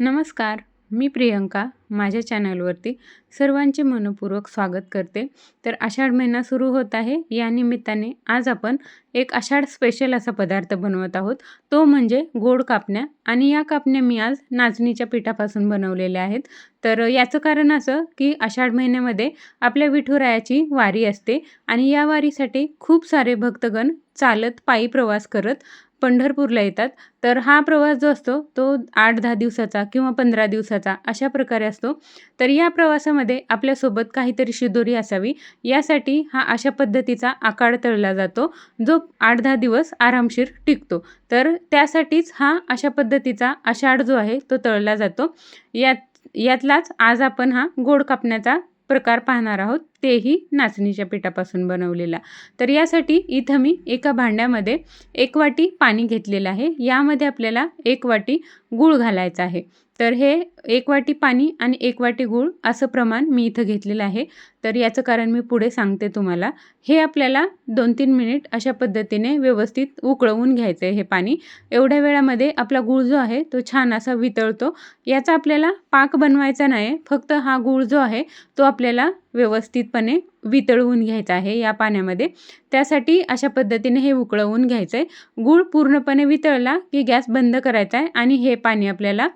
नमस्कार मी प्रियंका. माझ्या चॅनलवरती सर्वांचे मनपूर्वक स्वागत करते. तर आषाढ महिना सुरू होत आहे. या निमित्ताने आज आपण एक आषाढ स्पेशल असा पदार्थ बनवत आहोत. तो म्हणजे गोड कापण्या. आणि या कापण्या मी आज नाचणीच्या पिठापासून बनवलेल्या आहेत. तर याचं कारण असं की आषाढ महिन्यामध्ये आपल्या विठुरायाची वारी असते. आणि या वारीसाठी खूप सारे भक्तगण चालत पायी प्रवास करत पंढरपूरला येतात. तर हा प्रवास जो असतो तो आठ दहा दिवसाचा किंवा पंधरा दिवसाचा अशा प्रकारे असतो. तर या प्रवासामध्ये आपल्यासोबत काहीतरी शिदोरी असावी. यासाठी हा अशा पद्धतीचा आकाड तळला जातो जो आठ दहा दिवस आरामशीर टिकतो. तर त्यासाठीच हा अशा पद्धतीचा आषाढ जो आहे तो तळला जातो. यात यातलाच आज आपण हा गोड कापण्याचा प्रकार पाहणार आहोत. तेही नाचणीच्या पिठापासून बनवलेला. तर यासाठी इथं मी एका भांड्यामध्ये एक वाटी पाणी घेतलेलं आहे. यामध्ये आपल्याला एक वाटी गूळ घालायचा आहे. तर हे एक वाटी पाणी आणि एक वाटी गूळ असं प्रमाण मी इथं घेतलेलं आहे. तर याचं कारण मी पुढे सांगते तुम्हाला. हे आपल्याला दोन तीन मिनिट अशा पद्धतीने व्यवस्थित उकळवून घ्यायचं आहे हे पाणी. एवढ्या वेळामध्ये आपला गूळ जो आहे तो छान असा वितळतो. याचा आपल्याला पाक बनवायचा नाही फक्त हा गूळ जो आहे तो आपल्याला व्यवस्थितपणे वितळवून घ्यायचं आहे या पाण्यामध्ये. त्यासाठी अशा पद्धतीने हे उकळवून घ्यायचं आहे गूळ पूर्णपणे वितळला की गॅस बंद करायचा आहे आणि हे पाणी आपल्याला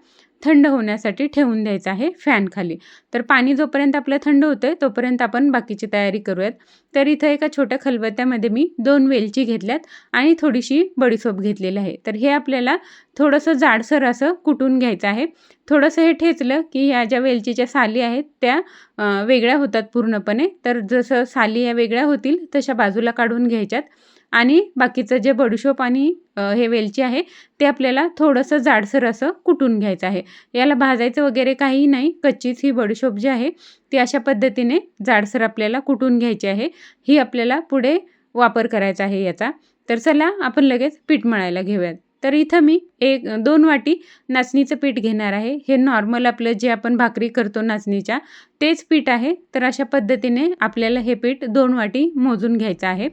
थंड होण्यासाठी ठेवून द्यायचं आहे फॅनखाली तर पाणी जोपर्यंत आपलं थंड होतं आहे तोपर्यंत आपण बाकीची तयारी करूयात. तर इथं एका छोट्या खलबत्त्यामध्ये मी दोन वेलची घेतल्यात आणि थोडीशी बडीसोप घेतलेली आहे. तर हे आपल्याला थोडंसं जाडसर असं कुटून घ्यायचं आहे. थोडंसं हे ठेचलं की ह्या ज्या वेलचीच्या साली आहेत त्या वेगळ्या होतात पूर्णपणे. तर जसं साली या वेगळ्या होतील तशा बाजूला काढून घ्यायच्यात. आणि बाकीचं जे बडीशोप आणि हे वेलची आहे ते आपल्याला थोडंसं जाडसर असं कुटून घ्यायचं आहे. याला भाजायचं वगैरे काही नाही. कच्चीच ही बडीशोप जी आहे ती अशा पद्धतीने जाडसर आपल्याला कुटून घ्यायची आहे. ही आपल्याला पुढे वापर करायचा आहे याचा. तर चला आपण लगेच पीठ मळायला घेऊयात. तर इथं मी एक दोन वाटी नाचणीचं पीठ घेणार आहे. हे नॉर्मल आपलं जे आपण भाकरी करतो नाचणीच्या तेच पीठ आहे. तर अशा पद्धतीने आपल्याला हे पीठ दोन वाटी मोजून घ्यायचं आहे.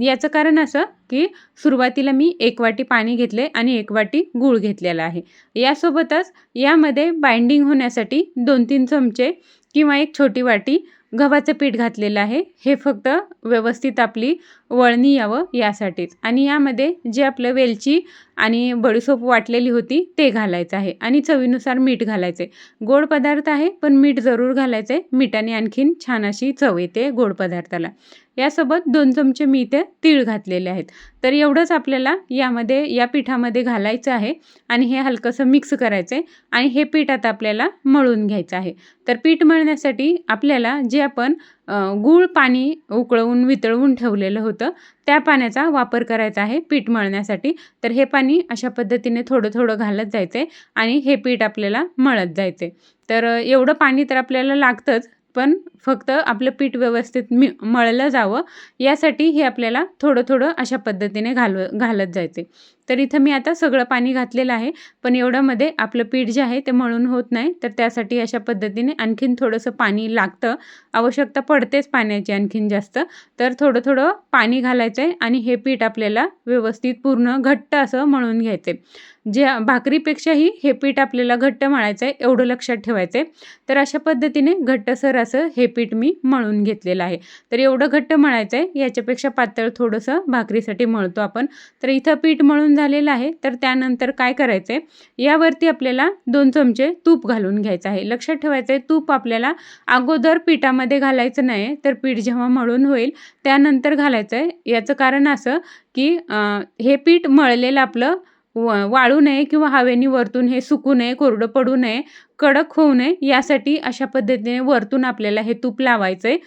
याचं कारण असं की सुरुवातीला मी एक वाटी पाणी घेतले आणि एक वाटी गूळ घेतलेला आहे. यासोबतच यामध्ये बाइंडिंग होण्यासाठी दोन तीन चमचे किंवा एक छोटी वाटी गव्हाचं पीठ घातलेलं आहे. हे फक्त व्यवस्थित आपली वळणी यावं यासाठीच. आणि यामध्ये जे आपलं वेलची आणि बडीसोप वाटलेली होती ते घालायचं आहे आणि चवीनुसार मीठ घालायचं. आहे गोड पदार्थ आहे पण मीठ जरूर घालायचं. आहे मिठाने आणखीन छान अशी चव येते गोड पदार्थाला. यासोबत दोन चमचे मी इथे तीळ घातलेले आहेत. तर एवढंच आपल्याला यामध्ये या पिठामध्ये घालायचं आहे आणि हे हलकंसं मिक्स करायचं आहे आणि हे पीठ आता आपल्याला मळून घ्यायचं आहे. तर पीठ मळण्यासाठी आपल्याला जे आपण गूळ पाणी उकळवून वितळवून ठेवलेलं होतं त्या पाण्याचा वापर करायचा आहे पीठ मळण्यासाठी. तर हे पाणी अशा पद्धतीने थोडं थोडं घालत जायचं आहे आणि हे पीठ आपल्याला मळत जायचं आहे तर एवढं पाणी तर आपल्याला लागतंच पण फक्त आपलं पीठ व्यवस्थित मि मळलं जावं. यासाठी हे आपल्याला थोडं थोडं अशा पद्धतीने घालव घालत जायचे. तर इथं मी आता सगळं पाणी घातलेलं आहे. पण एवढ्यामध्ये आपलं पीठ जे आहे ते मळून होत नाही. तर त्यासाठी अशा पद्धतीने आणखीन थोडंसं पाणी लागतं. आवश्यकता पडतेच पाण्याची आणखीन जास्त. तर थोडं थोडं पाणी घालायचं आहे आणि हे पीठ आपल्याला व्यवस्थित पूर्ण घट्ट असं मळून घ्यायचं आहे जे भाकरीपेक्षाही हे पीठ आपल्याला घट्ट मळायचं आहे एवढं लक्षात ठेवायचं आहे तर अशा पद्धतीने घट्टसर असं हे पीठ मी मळून घेतलेलं आहे. तर एवढं घट्ट मळायचं आहे याच्यापेक्षा पातळ थोडंसं भाकरीसाठी मळतो आपण. तर इथं पीठ मळून झालेलं आहे. तर त्यानंतर काय करायचं आहे यावरती आपल्याला दोन चमचे तूप घालून घ्यायचं आहे. लक्षात ठेवायचं आहे तूप आपल्याला अगोदर पिठामध्ये घालायचं नाही तर पीठ जेव्हा मळून होईल त्यानंतर घालायचं आहे याचं कारण असं की हे पीठ मळलेलं आपलं व वाळू नये किंवा हवेनी वरतून हे सुकू नये कोरडं पडू नये कडक होऊ नये यासाठी अशा पद्धतीने वरतून आपल्याला हे तूप लावायचं आहे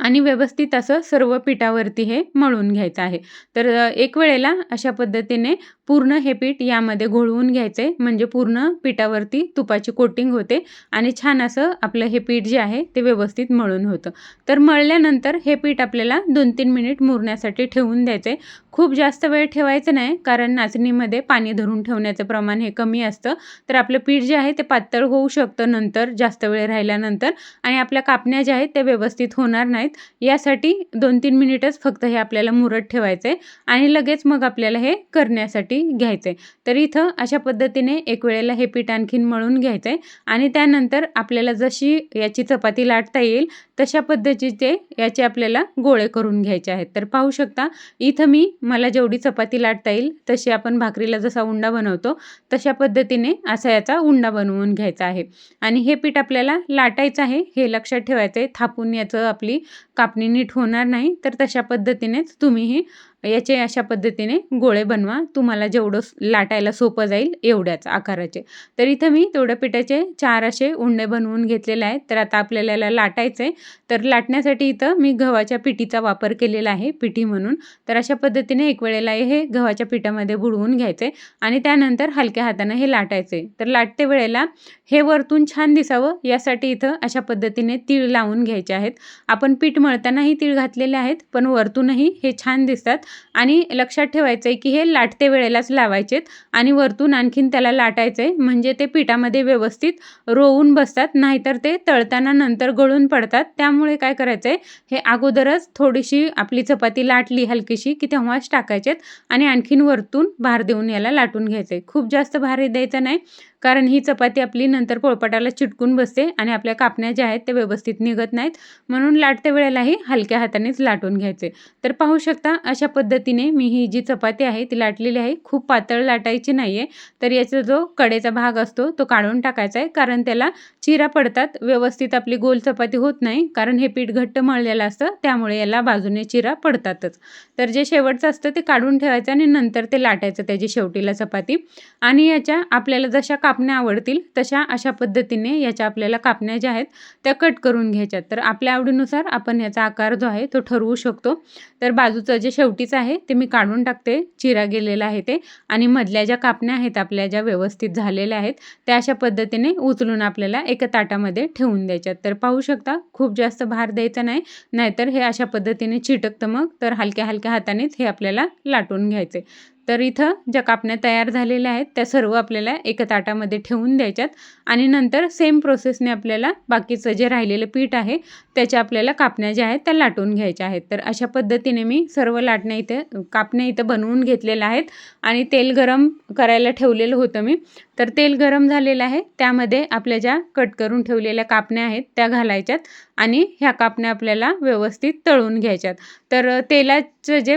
आणि व्यवस्थित असं सर्व पिठावरती हे मळून घ्यायचं आहे. तर एक वेळेला अशा पद्धतीने पूर्ण हे पीठ यामध्ये घोळवून घ्यायचं आहे म्हणजे पूर्ण पिठावरती तुपाची कोटिंग होते आणि छान असं आपलं हे पीठ जे आहे ते व्यवस्थित मळून होतं. तर मळल्यानंतर हे पीठ आपल्याला दोन तीन मिनिट मुरण्यासाठी ठेवून द्यायचं. आहे खूप जास्त वेळ ठेवायचं नाही कारण नाचणीमध्ये पाणी धरून ठेवण्याचं प्रमाण हे कमी असतं. तर आपलं पीठ जे आहे ते पातळ होऊ शकतं नंतर जास्त वेळ राहिल्यानंतर आणि आपल्या कापण्या ज्या आहेत त्या व्यवस्थित होणार नाहीत. यासाठी दोन तीन मिनिटच फक्त हे आपल्याला मुरत ठेवायचं आहे आणि लगेच मग आपल्याला हे करण्यासाठी याच्यावरती घ्यायचं. आहे तर इथं अशा पद्धतीने एक वेळेला हे पीठ आणखीन मळून घ्यायचं आहे आणि त्यानंतर आपल्याला जशी याची चपाती लाटता येईल तशा पद्धतीचे याचे आपल्याला गोळे करून घ्यायचे आहेत. तर पाहू शकता इथं मी मला जेवढी चपाती लाटता येईल तशी आपण भाकरीला जसा उंडा बनवतो तशा पद्धतीने असा याचा उंडा बनवून घ्यायचा आहे. आणि हे पीठ आपल्याला लाटायचं आहे हे लक्षात ठेवायचं आहे थापून याचं आपली कापणी नीट होणार नाही तर तशा पद्धतीनेच तुम्हीही याचे अशा पद्धतीने गोळे बनवा. तुम्हाला जेवढं लाटायला सोपं जाईल एवढ्याच आकाराचे. तर इथं मी तेवढ्या पिठाचे चार असे उंडे बनवून घेतलेले आहेत. तर आता आपल्याला याला लाटायचं आहे तर लाटण्यासाठी इथं मी गव्हाच्या पिठीचा वापर केलेला आहे पिठी म्हणून. तर अशा पद्धतीने एक वेळेला हे गव्हाच्या पिठामध्ये बुडवून घ्यायचे आणि त्यानंतर हलक्या हातानं हे लाटायचे. तर लाटते वेळेला हे वरतून छान दिसावं. यासाठी इथं अशा पद्धतीने तीळ लावून घ्यायचे आहेत. आपण पीठ मळतानाही तीळ घातलेले आहेत पण वरतूनही हे छान दिसतात. आणि लक्षात ठेवायचं आहे की हे लाटते वेळेलाच लावायचेत आणि वरतून आणखीन त्याला लाटायचं आहे म्हणजे ते पिठामध्ये व्यवस्थित रोवून बसतात नाहीतर ते तळताना नंतर गळून पडतात. त्यामुळे काय करायचं आहे हे अगोदरच थोडीशी आपली चपाती लाटली हलकीशी की तेव्हाच टाकायचेत आणि आणखीन वरतून भार देऊन याला लाटून घ्यायचं आहे खूप जास्त भार द्यायचा नाही. कारण ही चपाती आपली नंतर पोळपाटाला चिटकून बसते आणि आपल्या कापण्या ज्या आहेत त्या व्यवस्थित निघत नाहीत. म्हणून लाटते वेळेलाही हलक्या हातानेच लाटून घ्यायचे. तर पाहू शकता अशा पद्धतीने मी ही जी चपाती आहे ती लाटलेली आहे. खूप पातळ लाटायची नाही आहे तर याचा जो कडेचा भाग असतो तो काढून टाकायचा आहे. कारण त्याला चिरा पडतात. व्यवस्थित आपली गोल चपाती होत नाही. कारण हे पीठ घट्ट मळलेलं असतं. त्यामुळे याला बाजूने चिरा पडतातच. तर जे शेवटचं असतं ते काढून ठेवायचं आणि नंतर ते लाटायचं त्याची शेवटीला चपाती. आणि याच्या आपल्याला जशा कापण्या आवडतील तशा अशा पद्धतीने याच्या आपल्याला कापण्या ज्या आहेत त्या कट करून घ्यायच्यात. तर आपल्या आवडीनुसार आपण याचा आकार जो आहे तो ठरवू शकतो. तर बाजूचं जे शेवटीचं आहे ते मी काढून टाकते. चिरा गेलेला आहे ते. आणि मधल्या ज्या कापण्या आहेत आपल्या ज्या व्यवस्थित झालेल्या आहेत त्या अशा पद्धतीने उचलून आपल्याला एका ताटामध्ये ठेवून द्यायच्यात. तर पाहू शकता खूप जास्त भार द्यायचा नाही. नाहीतर हे अशा पद्धतीने चिटकतं मग. तर हलक्या हलक्या हातानेच हे आपल्याला लाटून घ्यायचे. तर इथं ज्या कापण्या तयार झालेल्या आहेत त्या सर्व आपल्याला एका ताटामध्ये ठेवून द्यायच्यात. आणि नंतर सेम प्रोसेसने आपल्याला बाकीचं जे राहिलेलं पीठ आहे त्याच्या आपल्याला कापण्या ज्या आहेत त्या लाटून घ्यायच्या आहेत. तर अशा पद्धतीने मी सर्व लाटण्या इथे कापण्या इथं बनवून घेतलेल्या आहेत. आणि तेल गरम करायला ठेवलेलं होतं मी. तर तेल गरम झालेलं आहे. त्यामध्ये आपल्या ज्या कट करून ठेवलेल्या कापण्या आहेत त्या घालायच्यात आणि ह्या कापण्या आपल्याला व्यवस्थित तळून घ्यायच्यात. तर तेलाचं जे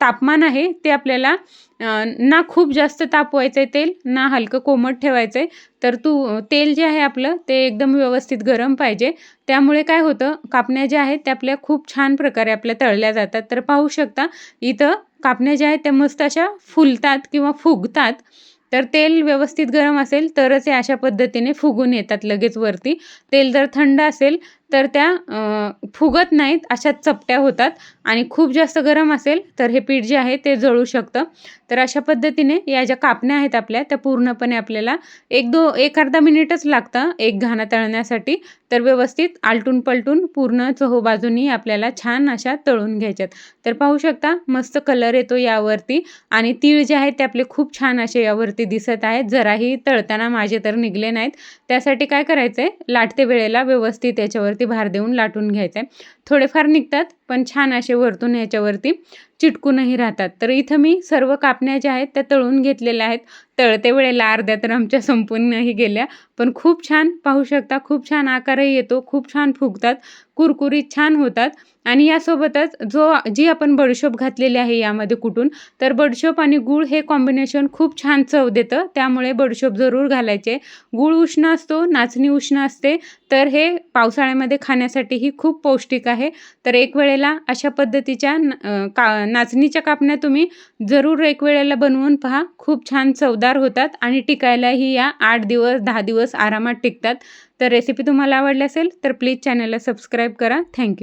तापमान आहे ते आपल्याला ना खूप जास्त तापवायचं आहे तेल ना हलकं कोमट ठेवायचं आहे तर तू तेल जे आहे आपलं ते एकदम व्यवस्थित गरम पाहिजे. त्यामुळे काय होतं कापण्या ज्या आहेत त्या आपल्या खूप छान प्रकारे आपल्या तळल्या जातात. तर पाहू शकता इथं कापण्या ज्या आहेत त्या मस्त अशा फुलतात किंवा फुगतात. तर तेल व्यवस्थित गरम असेल तरच हे अशा पद्धतीने फुगून येतात लगेच वरती. तेल जर थंड असेल तर त्या फुगत नाहीत अशा चपट्या होतात. आणि खूप जास्त गरम असेल तर हे पीठ जे आहे ते जळू शकतं. तर अशा पद्धतीने या ज्या कापण्या आहेत आपल्या त्या पूर्णपणे आपल्याला एक दो एक अर्धा मिनिटच लागतं एक घाणा तळण्यासाठी. तर व्यवस्थित आलटून पलटून पूर्ण बाजूनी आपल्याला छान अशा तळून घ्यायच्यात. तर पाहू शकता मस्त कलर येतो यावरती. आणि तीळ जे आहेत ते आपले खूप छान असे यावरती दिसत आहेत. जराही तळताना माझे तर निघले नाहीत. त्यासाठी काय करायचं आहे लाटते वेळेला व्यवस्थित याच्यावरती भार देऊन लाटून घ्यायचं. आहे थोडेफार निघतात पण छान असे वरतून ह्याच्यावरती चिटकूनही राहतात. तर इथं मी सर्व कापण्या ज्या आहेत त्या तळून घेतलेल्या आहेत. तळते वेळेला अर्ध्या तर आमच्या संपूर्णही गेल्या. पण खूप छान पाहू शकता खूप छान आकारही येतो खूप छान फुगतात कुरकुरीत छान होतात. आणि यासोबतच जो जी आपण बडशोप घातलेली आहे यामध्ये कुठून तर बडशोप आणि गूळ हे कॉम्बिनेशन खूप छान चव देतं. त्यामुळे बडशोप जरूर घालायचे. गूळ उष्ण असतो नाचणी उष्ण असते तर हे पावसाळ्यामध्ये खाण्यासाठीही खूप पौष्टिक आहे. तर एक वेळेला अशा पद्धतीच्या का नाचणीच्या कापण्या तुम्ही जरूर एक वेळेला बनवून पहा. खूप छान चव चवदार होतात आणि टिकायलाही या आठ दिवस दहा दिवस आरामात टिकतात. तर रेसिपी तुम्हाला आवडली असेल तर प्लीज चॅनलला सबस्क्राईब करा. थँक्यू